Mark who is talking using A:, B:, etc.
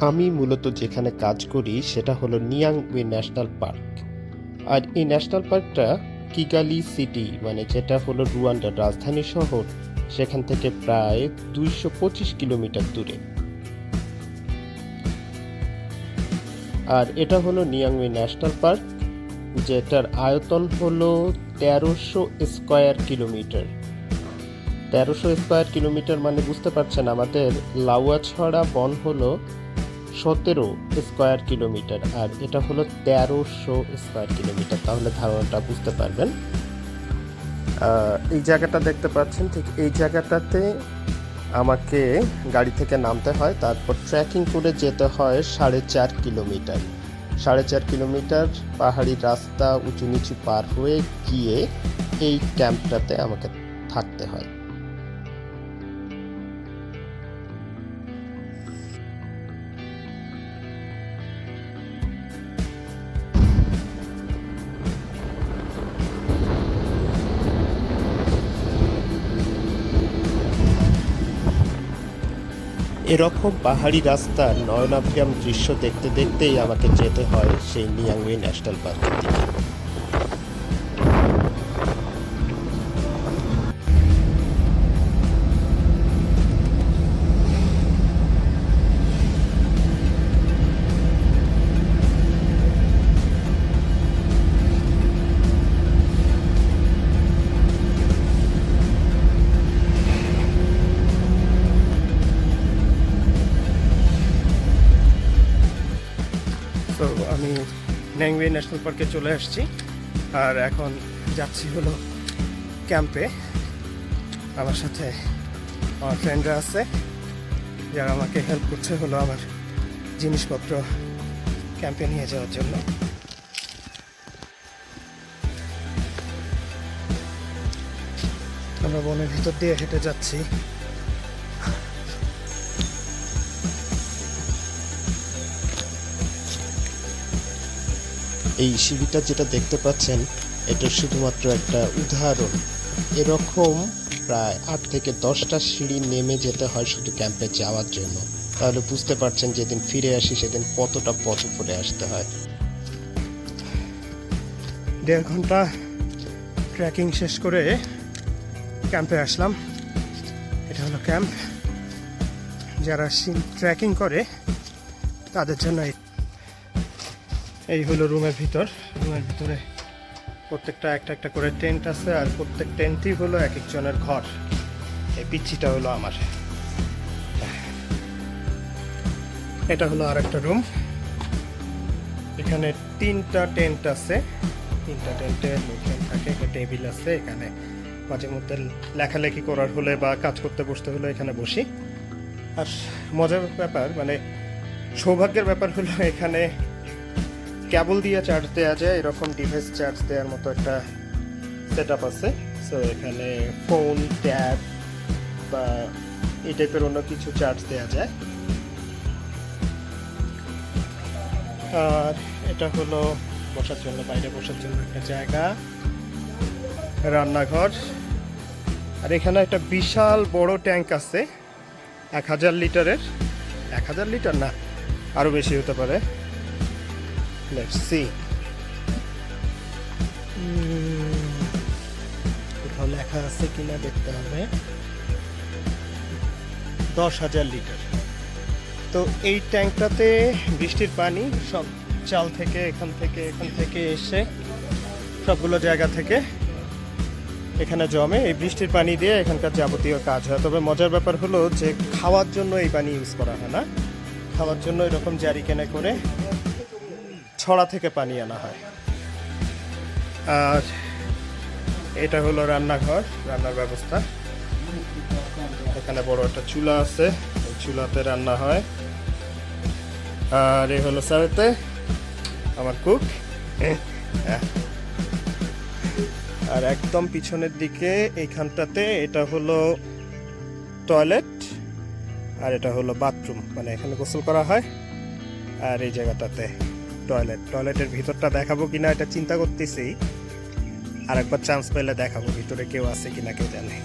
A: আমি মূলত যেখানে কাজ করি সেটা হলো নিয়াংওয়ে ন্যাশনাল পার্ক আর এই ন্যাশনাল পার্কটা কিগালি সিটি মানে যেটা হলো রুয়ান্ডার রাজধানী শহর, সেখান থেকে প্রায় দুইশো পঁচিশ কিলোমিটার দূরে। আর এটা হলো নিয়াংওয়ে ন্যাশনাল পার্ক যেটার আয়তন হলো তেরোশো স্কোয়ার কিলোমিটার। তেরোশো স্কোয়ার কিলোমিটার মানে বুঝতে পারছেন আমাদের লাউয়াছড়া বন হলো সতেরো স্কোয়ার কিলোমিটার, আর এটা হলো তেরোশো স্কোয়ার কিলোমিটার। তাহলে ধারণাটা বুঝতে পারবেন। এই জায়গাটা দেখতে পাচ্ছেন, ঠিক এই জায়গাটাতে আমাকে গাড়ি থেকে নামতে হয়, তারপর ট্রেকিং করে যেতে হয় সাড়ে চার কিলোমিটার। সাড়ে চার কিলোমিটার পাহাড়ি রাস্তা উঁচু নিচু পার হয়ে গিয়ে এই ক্যাম্পটাতে আমাকে থাকতে হয়। এরকম পাহাড়ি রাস্তার নয়নাভিরাম দৃশ্য দেখতে দেখতেই আমাকে যেতে হয় সেই নিয়াংওয়ে ন্যাশনাল পার্কের দিকে। ন্যাংওয়ে ন্যাশনাল পার্কে চলে আসছি। আর এখন যাচ্ছি হলো ক্যাম্পে আমার সাথে আমার ফ্রেন্ডরা আছে, যারা আমাকে হেল্প করছে হলো আমার জিনিসপত্র ক্যাম্পে নিয়ে যাওয়ার জন্য। আমরা বনের ভিতর দিয়ে হেঁটে যাচ্ছি। এই সিঁড়িটা যেটা দেখতে পাচ্ছেন, এটা শুধুমাত্র একটা উদাহরণ। এরকম প্রায় আট থেকে দশটা সিঁড়ি নেমে যেতে হয় শুধু ক্যাম্পে যাওয়ার জন্য। তাহলে বুঝতে পারছেন যেদিন ফিরে আসি, সেদিন কতটা পথ উপরে আসতে হয়। দেড় ঘণ্টা ট্রেকিং শেষ করে ক্যাম্পে আসলাম। এটা হলো ক্যাম্প। যারা ট্রেকিং করে, তাদের জন্য এই হলো রুমের ভিতর। রুমের ভিতরে প্রত্যেকটা একটা একটা করে টেন্ট আছে আর প্রত্যেক টেন্টই হলো এক একজনের ঘর। এই পিচ্ছিটা হলো আমার। এটা হলো আর একটা রুম। এখানে তিনটা টেন্ট আছে। তিনটা টেন্টে লোকজন থাকে, একটা টেবিল আছে, এখানে মাঝে মধ্যে লেখালেখি করার হলে বা কাজ করতে বসতে হলে এখানে বসি। আর মজার ব্যাপার মানে সৌভাগ্যের ব্যাপার হলো এখানে কেবল দিয়ে চার্জ দেওয়া যায়, এরকম ডিভাইস চার্জ দেওয়ার মতো একটা সেট আছে। সো এখানে ফোন ট্যাব বা এই টাইপের অন্য কিছু চার্জ দেওয়া যায়। আর এটা হলো বসার জন্য, বাইরে বসার জন্য একটা জায়গা, রান্নাঘর। আর এখানে একটা বিশাল বড় ট্যাঙ্ক আছে, এক হাজার লিটারের। এক হাজার লিটার না আরও বেশি হতে পারে। লেটস সি কোথাও লেখা আছে কিনা দেখতে হবে। দশ হাজার লিটার। তো এই ট্যাঙ্কটাতে বৃষ্টির পানি সব চাল থেকে এখান থেকে এখান থেকে এসে সবগুলো জায়গা থেকে এখানে জমে। এই বৃষ্টির পানি দিয়ে এখানকার যাবতীয় কাজ হয়। তবে মজার ব্যাপার হলো যে খাওয়ার জন্য এই পানি ইউজ করা হয় না। খাওয়ার জন্য এরকম জারি কেনে করে ছড়া থেকে পানি আনা হয়। আর এটা হলো রান্নাঘর, রান্নার ব্যবস্থা। এখানে বড় একটা চুলা আছে চুলাতে রান্না হয়। আর এই হলো সারেতে আমার কুক। আর একদম পিছনের দিকে এইখানটাতে এটা হলো টয়লেট, আর এটা হলো বাথরুম মানে এখানে গোসল করা হয়। আর এই জায়গাটাতে টয়লেট টয়লেটের ভিতরটা দেখাবো কিনা এটা চিন্তা করতেছি। আর একবার চান্স পেলে দেখাবো ভিতরে কেউ আছে কিনা কেউ জানে।